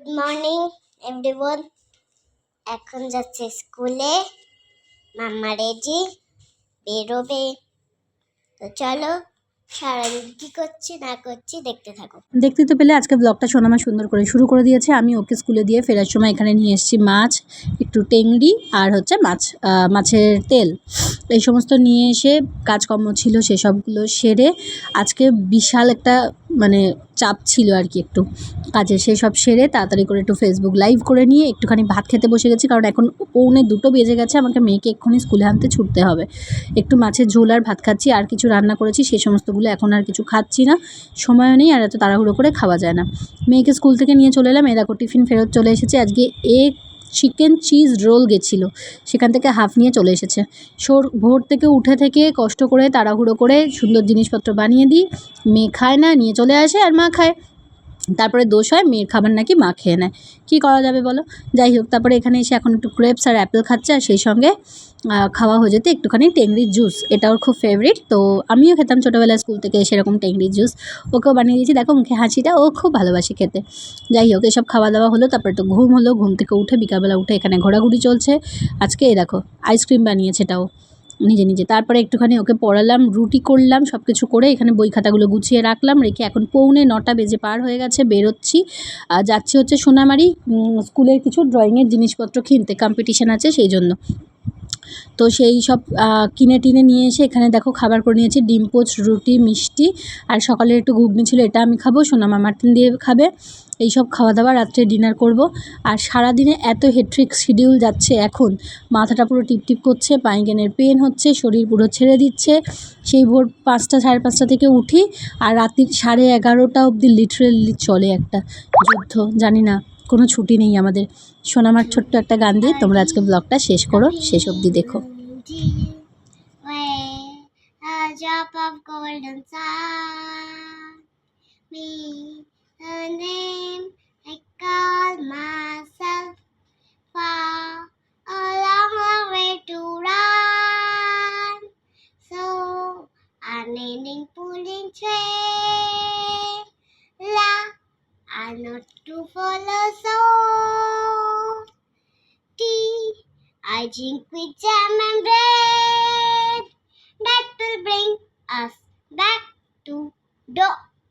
Good morning everyone এখন যাচ্ছে স্কুলে। মাম্মা রেডি বেরোবে। তো চলো করছি করছি দেখতে থাকো। দেখতে তো পেলে আজকে ব্লগটা সোনামা সুন্দর করে শুরু করে দিয়েছে। আমি ওকে স্কুলে দিয়ে ফেরার সময় এখানে নিয়ে এসেছি মাছ, একটু টেংরি আর হচ্ছে মাছ মাছের তেল। এই সমস্ত নিয়ে এসে কাজকর্ম ছিল সেসবগুলো সেরে আজকে বিশাল একটা মানে চাপ ছিল আর কি একটু। কাজে সেই সব সেরে তাড়াতাড়ি করে একটু ফেসবুক লাইভ করে নিয়ে একটুখানি ভাত খেতে বসে গেছি, কারণ এখন পৌনে দুটো বেজে গেছে, আমাকে মেয়েকে এক্ষুনি স্কুলে আনতে ছুটতে হবে। একটু মাছের ঝোল আর ভাত খাচ্ছি, আর কিছু রান্না করেছি সেই সমস্তগুলো এখন আর কিছু খাচ্ছি না। সময়ও নেই, আর এত তাড়াহুড়ো করে খাওয়া যায় না। মেয়েকে স্কুল থেকে নিয়ে চলে এলাম দেখো টিফিন ফেরত চলে এসেছে। আজকে এগ চিকেন চিজ রোল গেছিল। সেখান থেকে হাফ নিয়ে চলে এসেছে। সোর ভোর থেকে উঠে থেকে কষ্ট করে, তাড়াহুড়ো করে সুন্দর জিনিসপত্র বানিয়ে দিই। মেয়ে খায় না, নিয়ে চলে আসে আর মা খায়। তারপরে দোষ হয়, মেয়ের খাবার নাকি মা খেয়ে নেয়। কী করা যাবে বলো? যাই হোক, তারপরে এখানে এসে এখন একটু ক্রেপস আর অ্যাপেল খাচ্ছে আর সেই সঙ্গে খাওয়া হয়ে যেতে একটুখানি টেংরির জুস এটা ওর খুব ফেভারিট তো আমিও খেতাম ছোটোবেলায় স্কুল থেকে সেরকম টেংরির জুস ওকেও বানিয়ে দিয়েছি। দেখো, মুখে হাসিটা ও খুব ভালোবাসে খেতে। যাই হোক, এসব খাওয়া দাওয়া হলো, তারপরে তো ঘুম হলো। ঘুম থেকে উঠে বিকালবেলা উঠে এখানে ঘোরাঘুরি চলছে। আজকে এই দেখো আইসক্রিম বানিয়েছে এটাও। নিজে নিজে। তারপরে একটুখানি ওকে পড়ালাম, রুটি করলাম সব কিছু করে এখানে বই খাতাগুলো গুছিয়ে রাখলাম। রেখে এখন পৌনে নটা বেজে পার হয়ে গেছে, বেরোচ্ছি। আর যাচ্ছি হচ্ছে সোনামারি স্কুলের কিছু ড্রয়িংয়ের জিনিসপত্র কিনতে কম্পিটিশান আছে সেই জন্য। তো সেই সব কিনে টিনে নিয়ে এসে এখানে দেখো খাবার করে নিয়েছি, ডিম, পোচ, রুটি, মিষ্টি আর সকালে একটু ঘুগনি ছিল, এটা আমি খাব সোনামা মার্টিন দিয়ে খাবে। এই সব খাওয়া দাওয়া রাত্রে ডিনার করব। আর সারাদিনে এত হেট্রিক শিডিউল যাচ্ছে এখন, মাথাটা পুরো টিপটিপ করছে পাইগেনের পেন হচ্ছে, শরীর পুরো ছেড়ে দিচ্ছে। সেই ভোর পাঁচটা, সাড়ে পাঁচটা থেকে উঠি আর রাত্রির সাড়ে এগারোটা অবধি লিটারেলি চলে একটা যুদ্ধ, জানি না। কোনো ছুটি নেই আমাদের। সোনামার ছোট্ট একটা গান দিয়ে তোমরা আজকে ব্লগটা শেষ করো শেষ অবধি দেখো। Golden sun, me a Not to follow so. Tea, I drink with jam and bread. That will bring us back to do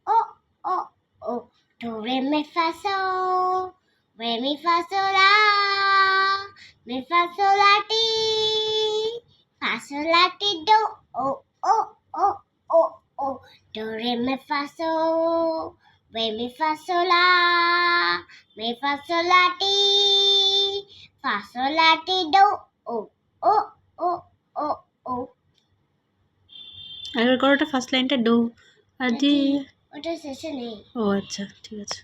oh oh oh do re mi fa so re mi fa so la mi fa so la ti fa so la ti do oh oh oh oh oh do re mi fa so re mi fa so la mi fa so la ti fa so la ti do oh oh oh oh oh একবার করোটা first লাইনটা do আর দি ওটা শেষে নেই ও আচ্ছা ঠিক আছে